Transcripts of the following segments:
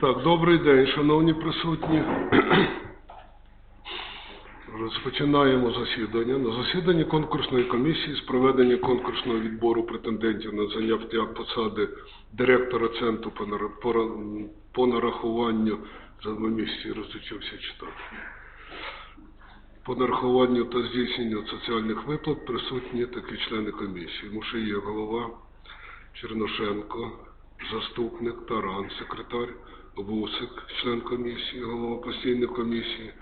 Так, добрий день, шановні присутні. Розпочинаємо засідання. На засіданні конкурсної комісії з проведення конкурсного відбору претендентів на заняття посади директора Центру по нар- по ра- по нарахуванню за два місяці розучився читати. По нарахуванню та здійсненню соціальних виплат присутні такі члени комісії. Мушиєв голова, Черношенко, заступник, Таран, секретар, Вусик, член комісії, голова постійної комісії.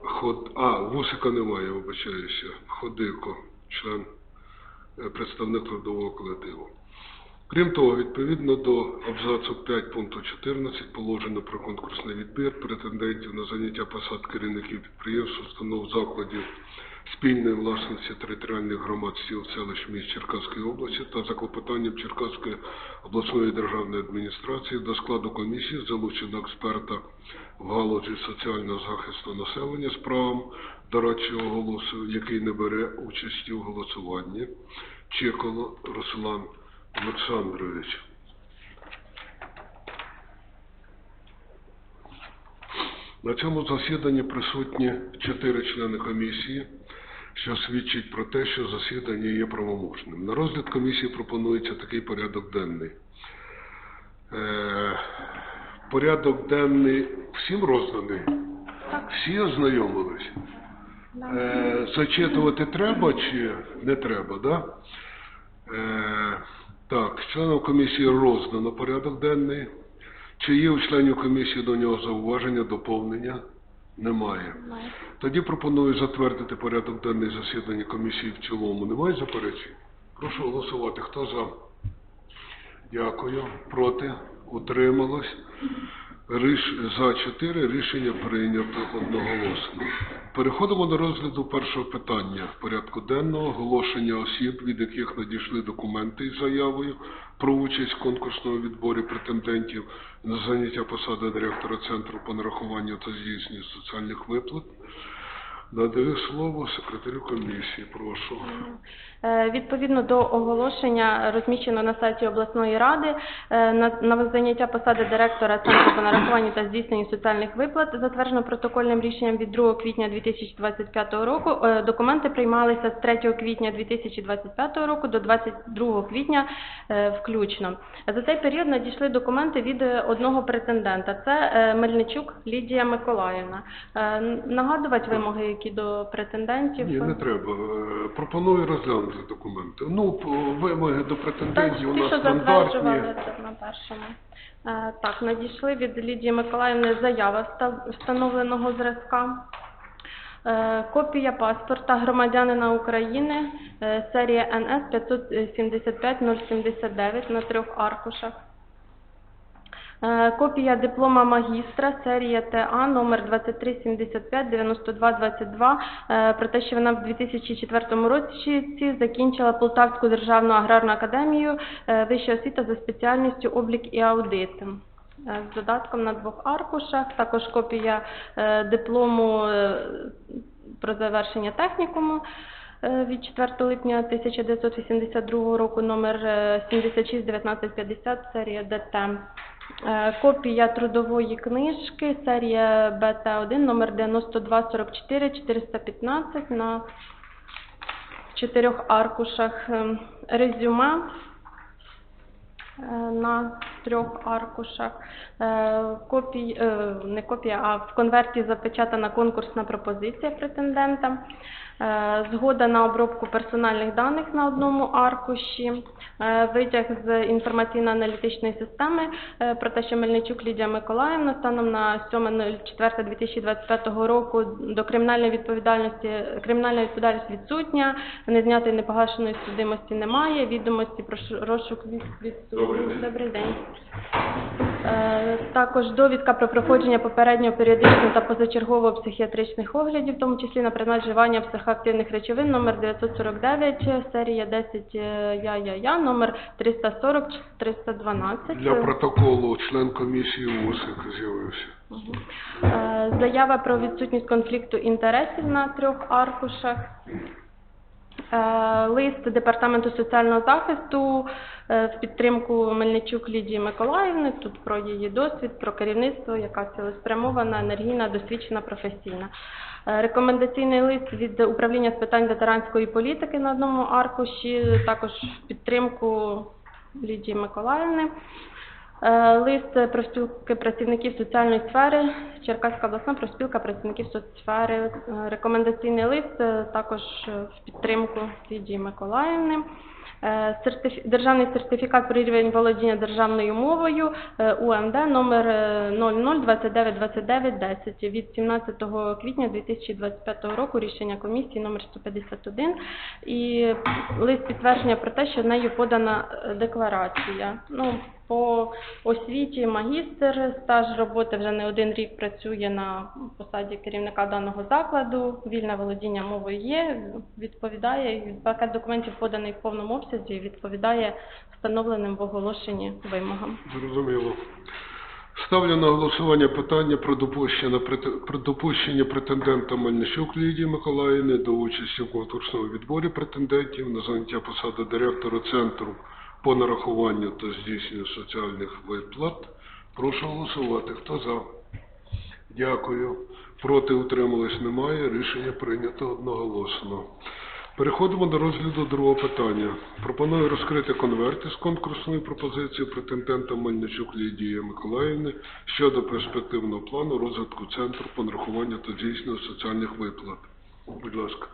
Ход... А, Вусика немає, вибачаюся. Ходико, член, е, представник трудового колективу. Крім того, відповідно до абзацу 5 пункту 14 положення про конкурсний відбір претендентів на заняття посад керівників підприємств, установ закладів спільної власності територіальних громад сіл, селищ міст Черкаської області та за клопотанням Черкаської обласної державної адміністрації до складу комісії залучено експерта в галузі соціального захисту населення з правом дорадчого голосу, який не бере участі у голосуванні. Чеколо Руслан Олександрович. На цьому засіданні присутні чотири члени комісії, що свідчить про те, що засідання є правомочним. На розгляд комісії пропонується такий порядок денний. Е, порядок денний всім розданий? Всі ознайомились? Е, зачитувати треба чи не треба, да? Е, так, членам комісії роздано порядок денний. Чи є у членів комісії до нього зауваження, доповнення? Немає. Тоді пропоную затвердити порядок денний засідання комісії в цілому. Немає заперечень? Прошу голосувати. Хто за? Дякую. Проти? Утрималось? Ріш... За 4 рішення прийнято одноголосно. Переходимо до розгляду першого питання порядку денного оголошення осіб, від яких надійшли документи із заявою про участь в конкурсному відборі претендентів на заняття посади директора Центру по нарахуванню та здійсненню соціальних виплат. Надаю слово секретарю комісії. Прошу. Е, Відповідно до оголошення, розміщеного на сайті обласної ради, е, на, заняття посади директора Центру по нарахуванню та здійсненню соціальних виплат, затверджено протокольним рішенням від 2 квітня 2025 року, е, документи приймалися з 3 квітня 2025 року до 22 квітня включно. За цей період надійшли документи від одного претендента. Це Мельничук Лідія Миколаївна. Нагадувати вимоги, які до претендентів. Ні, не треба. Е, Пропоную розглянути документи. Ну, вимоги до Так, претендентів у ті, нас що стандартні. на першому. Е, Так, надійшли від Лідії Миколаївни заява встановленого зразка. Е, Копія паспорта громадянина України, серія НС 575-079 на трьох аркушах. Е, Копія диплома магістра, серія ТА, номер 2375-9222, е, про те, що вона в 2004 році закінчила Полтавську державну аграрну академію, е, вища освіта за спеціальністю облік і аудит. Е, З додатком на двох аркушах, також копія диплому про завершення технікуму від 4 липня 1982 року, номер е, 761950, серія ДТ. Е, Копія трудової книжки, серія БТ1, номер 9244 415 на чотирьох аркушах. Ем, Резюме е, на трьох аркушах. Е, Копій, е, не копія, а в конверті запечатана конкурсна пропозиція претендента. Е, Згода на обробку персональних даних на одному аркуші, Е, витяг з інформаційно-аналітичної системи е, про те, що Мельничук Лідія Миколаївна станом на 7.04.2025 року до кримінальної відповідальності кримінальна відповідальність відсутня, незнятої непогашеної судимості немає, відомості про розшук від, від суду. Добрий день. Добрий день. Е, Також довідка про проходження попереднього періодичного та позачергового психіатричних оглядів, в тому числі на предмет вживання психоактивних речовин, номер 949, серія 10 е, я-я-я, номер 340-312. Для протоколу член комісії УСИК з'явився. Е, Заява про відсутність конфлікту інтересів на трьох аркушах. Лист Департаменту соціального захисту в підтримку Мельничук Лідії Миколаївни. Тут про її досвід, про керівництво, яка цілеспрямована, енергійна, досвідчена, професійна. Е, Рекомендаційний лист від управління з питань ветеранської політики на одному аркуші, також в підтримку Лідії Миколаївни. Е, Лист профспілки працівників соціальної сфери, Черкаська обласна профспілка працівників соцсфери. Е, Рекомендаційний лист е, також е, в підтримку Лідії Миколаївни. Е, Державний сертифікат про рівень володіння державною мовою е, УМД номер е, 00292910 від 17 квітня 2025 року рішення комісії номер 151 і лист підтвердження про те, що нею подана е, декларація. Ну, по освіті магістр, стаж роботи вже не один рік працює на посаді керівника даного закладу, вільне володіння мовою є, відповідає, пакет документів поданий в повному обсязі, відповідає встановленим в оголошенні вимогам. Зрозуміло. Ставлю на голосування питання про допущення, про допущення претендента Мельничук Лідії Миколаївни до участі в конкурсному відборі претендентів на заняття посади директора Центру по нарахуванню та здійсненню соціальних виплат. Прошу голосувати. Хто за? Дякую. Проти утримались немає. Рішення прийнято одноголосно. Переходимо до розгляду другого питання. Пропоную розкрити конверти з конкурсної пропозиції претендента Мельничук Лідії Миколаївни щодо перспективного плану розвитку центру по нарахуванню та здійсненню соціальних виплат. Будь ласка.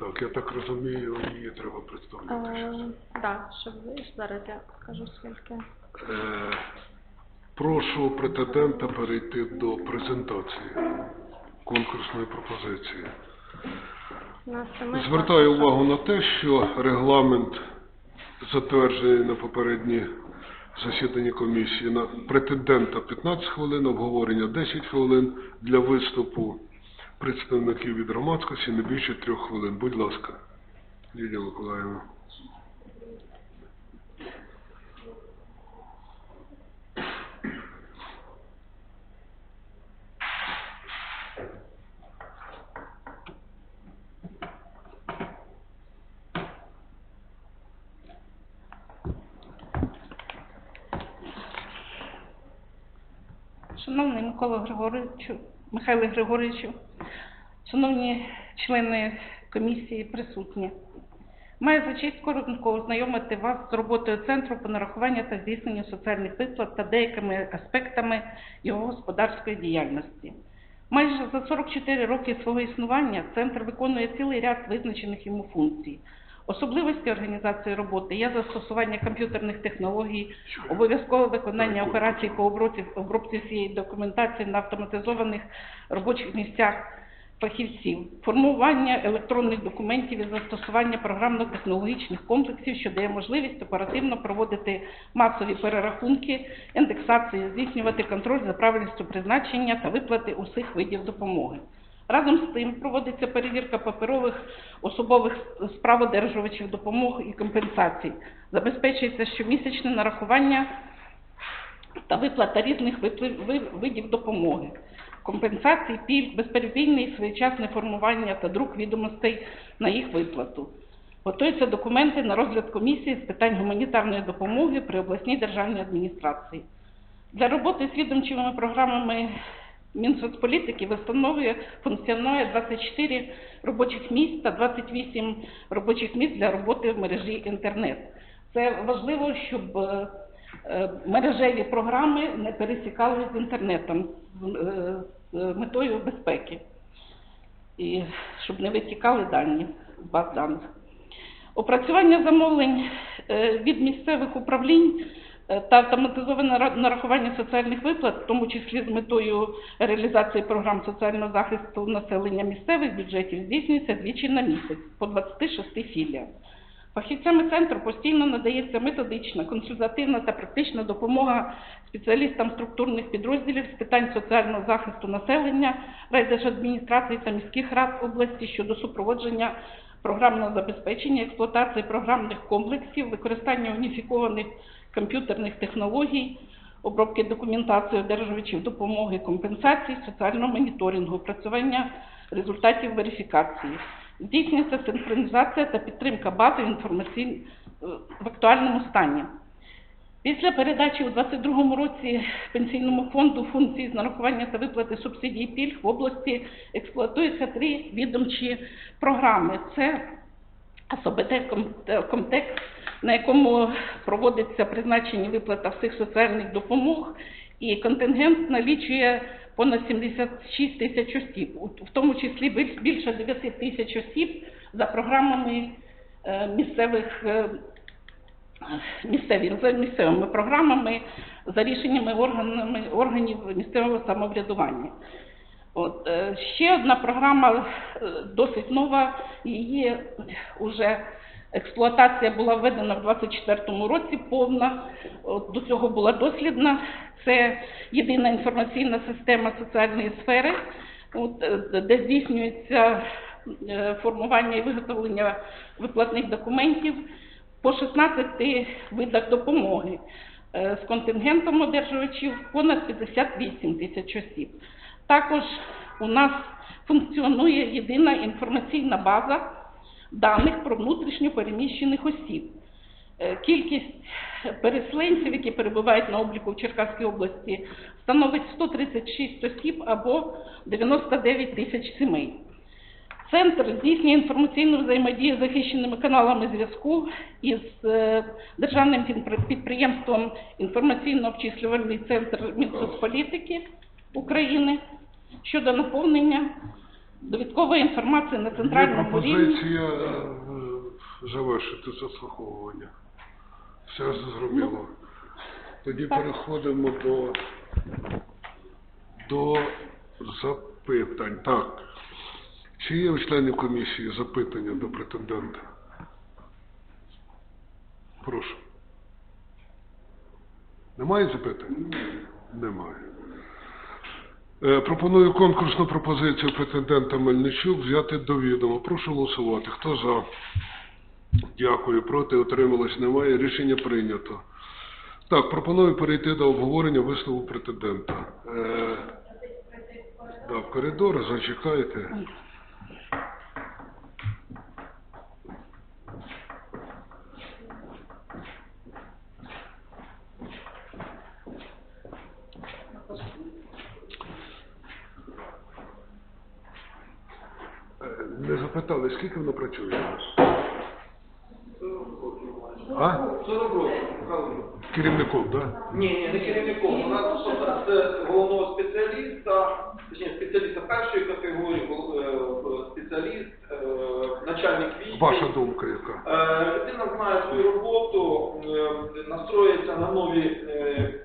Так, я так розумію, її треба представляти. Е, да, щоб ви зараз я скажу скільки. Е, Прошу претендента перейти до презентації конкурсної пропозиції. На Звертаю увагу на те, що регламент затверджений на попередній засіданні комісії на претендента 15 хвилин, обговорення 10 хвилин для виступу представників від громадськості не більше трьох хвилин. Будь ласка, Лідія Миколаївна. Шановний Микола Григоровичу, Михайло Григоровичу, шановні члени комісії присутні, маю за честь коротко ознайомити вас з роботою Центру по нарахуванню та здійсненню соціальних виплат та деякими аспектами його господарської діяльності. Майже за 44 роки свого існування центр виконує цілий ряд визначених йому функцій. Особливості організації роботи є застосування комп'ютерних технологій, обов'язкове виконання операцій по обробці, всієї документації на автоматизованих робочих місцях фахівців, формування електронних документів і застосування програмно-технологічних комплексів, що дає можливість оперативно проводити масові перерахунки, індексації, здійснювати контроль за правильністю призначення та виплати усіх видів допомоги. Разом з тим проводиться перевірка паперових особових справ одержувачів допомоги і компенсацій. Забезпечується щомісячне нарахування та виплата різних видів допомоги, компенсацій, пільг, безперебійне і своєчасне формування та друк відомостей на їх виплату. Готуються документи на розгляд комісії з питань гуманітарної допомоги при обласній державній адміністрації. Для роботи з відомчими програмами Мінсоцполітики встановлює функціонує 24 робочих місць та 28 робочих місць для роботи в мережі інтернет. Це важливо, щоб е, мережеві програми не пересікали з інтернетом з е, метою безпеки і щоб не витікали дані з баз даних. Опрацювання замовлень е, від місцевих управлінь е, та автоматизоване нарахування соціальних виплат, в тому числі з метою реалізації програм соціального захисту населення місцевих бюджетів, здійснюється двічі на місяць по 26 філіям. Фахівцями центру постійно надається методична, консультативна та практична допомога спеціалістам структурних підрозділів з питань соціального захисту населення, райдержадміністрацій та міських рад області щодо супроводження програмного забезпечення, експлуатації програмних комплексів, використання уніфікованих комп'ютерних технологій, обробки документації одержувачів допомоги, компенсації, соціального моніторингу, опрацювання результатів верифікації. Здійснюється синхронізація та підтримка бази інформаційної в актуальному стані. Після передачі у 2022 році Пенсійному фонду функції з нарахування та виплати субсидій пільг в області експлуатуються три відомчі програми. Це АСОБТ Ком- на якому проводиться призначення виплата всіх соціальних допомог, і контингент налічує понад 76 тисяч осіб, в тому числі біль- більше 9 тисяч осіб за програмами е, місцевих е, місцеві, за місцевими програмами, за рішеннями органами, органів місцевого самоврядування. От, е, ще одна програма досить нова, її вже експлуатація була введена в 2024 році повна, до цього була дослідна. Це єдина інформаційна система соціальної сфери, е, де здійснюється е, формування і виготовлення виплатних документів по 16 видах допомоги е, з контингентом одержувачів понад 58 тисяч осіб. Також у нас функціонує єдина інформаційна база даних про внутрішньо переміщених осіб. Е, Кількість переселенців, які перебувають на обліку в Черкаській області, становить 136 осіб або 99 тисяч сімей. Центр здійснює інформаційну взаємодію з захищеними каналами зв'язку із е, державним підприємством інформаційно-обчислювальний центр Мінсоцполітики України щодо наповнення довідкової інформації на Є центральному рівні. пропозиція е, завершити заслуховування. Все зрозуміло. Тоді Так. переходимо до, до запитань. Так. Чи є у членів комісії запитання до претендента? Прошу. Немає запитань? Немає. Е, Пропоную конкурсну пропозицію претендента Мельничук взяти до відома. Прошу голосувати. Хто за? Дякую. Проти отрималось немає. Рішення прийнято. Так, пропоную перейти до обговорення виснову претендента. Е, да, в коридор, зачекайте. Е, Не запитали, скільки воно працює? А? 40 років. Керівником, так? Да? Ні, ні, не керівником. У нас з головного спеціаліста, точніше спеціаліста першої категорії, е, спеціаліст, е, начальник відділу. Ваша думка яка? Е, Людина знає свою роботу, настроїться на нові,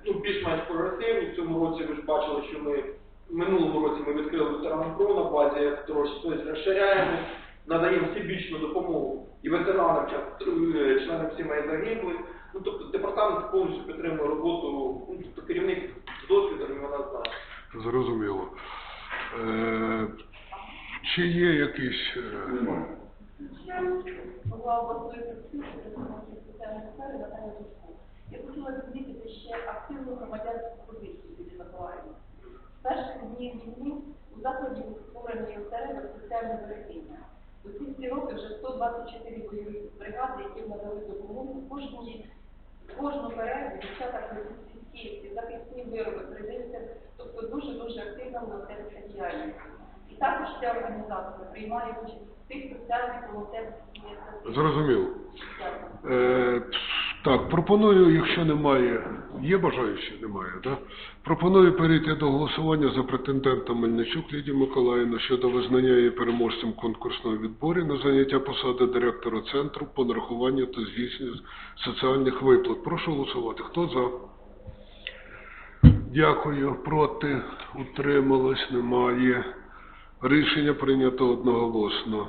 ну, більш-менш прогресивні. В цьому році ви ж бачили, що ми в минулому році ми відкрили ветеранам ПРО на базі трошки розширяємо, надаємо всебічну допомогу і ветеранам, е, членам сімей загиблих. Ну, тобто департамент повністю підтримує роботу, ну, тобто керівник з досвідом і вона знає. Зрозуміло. Е, чи є якісь... Е, голова обласної комісії соціальної сфери Наталя Душко. Я хотіла відмітити ще активну громадянську позицію Юлії Миколаївни. З перших днів війни у закладі був створений осередок соціального берегіння. У ці всі роки вже 124 бойові бригади, які надали допомогу кожній кожну перерву, дівчата сільські, захисні вироби, призився, тобто дуже-дуже активна волонтерська діяльність. І також ця організація приймає участь в тих соціальних волонтерських зрозуміло. Е, так, пропоную, якщо немає, є бажаючі? Немає, да? Пропоную перейти до голосування за претендента Мельничук Лідії Миколаївни щодо визнання її переможцем конкурсного відбору на заняття посади директора центру по нарахуванню та здійсненню соціальних виплат. Прошу голосувати. Хто за? Дякую. Проти? Утрималось? Немає. Рішення прийнято одноголосно.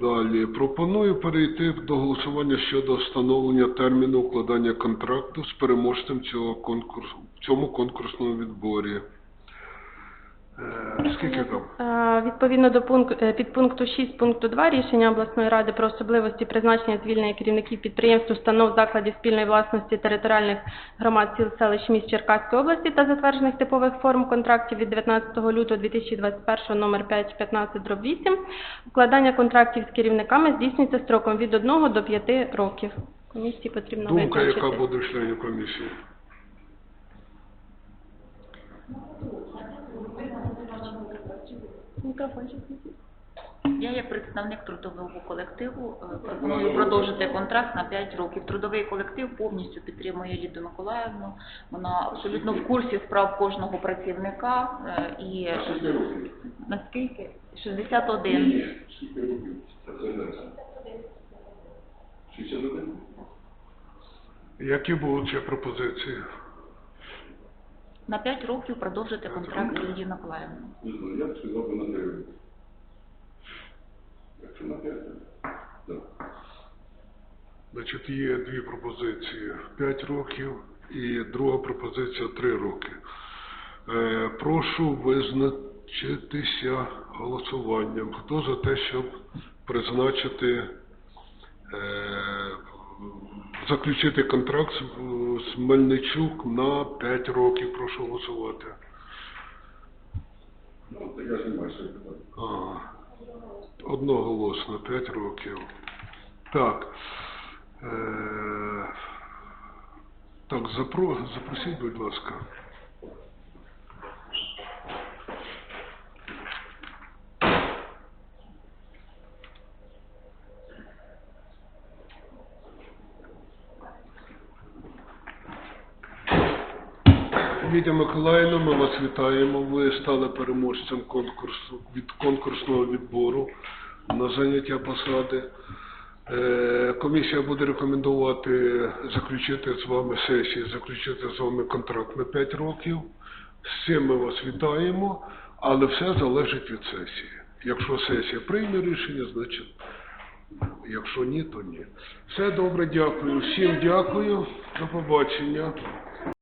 Далі пропоную перейти до голосування щодо встановлення терміну укладання контракту з переможцем цього конкурсу в цьому конкурсному відборі. Е, скільки там? Е, Відповідно до пункту підпункту 6 пункту 2 рішення обласної ради про особливості призначення звільнення керівників підприємств, установ, закладів спільної власності територіальних громад сіл, селищ, міст Черкаської області та затверджених типових форм контрактів від 19 лютого 2021 номер 515 дроб 8, укладання контрактів з керівниками здійснюється строком від 1 до 5 років. Комісії потрібно Думка, визначити. яка буде членів комісії? Мікрофончик. Я як представник трудового колективу е, пропоную продовжити контракт на 5 років. Трудовий колектив повністю підтримує Ліду Миколаївну. Вона абсолютно в курсі справ кожного працівника е, і наскільки 61. Які будуть ще пропозиції? На 5 років продовжити контракт Лідії Миколаївни. Не знаю, я б сказав би на три роки. Якщо на п'ять, так. Значить, є дві пропозиції: 5 років і друга пропозиція 3 роки. Е, прошу визначитися голосуванням. Хто за те, щоб призначити, е, заключити контракт з, з Мельничук на 5 років? Прошу голосувати. Ну, я знімаю своє одноголосно, 5 років. Так. Е, так, запро, запросіть, будь ласка. Лідія Миколаївна, ми вас вітаємо. Ви стали переможцем конкурсу від конкурсного відбору на заняття посади. Е, Комісія буде рекомендувати заключити з вами сесію, заключити з вами контракт на 5 років. З цим ми вас вітаємо, але все залежить від сесії. Якщо сесія прийме рішення, значить, якщо ні, то ні. Все добре, дякую. Всім дякую. До побачення.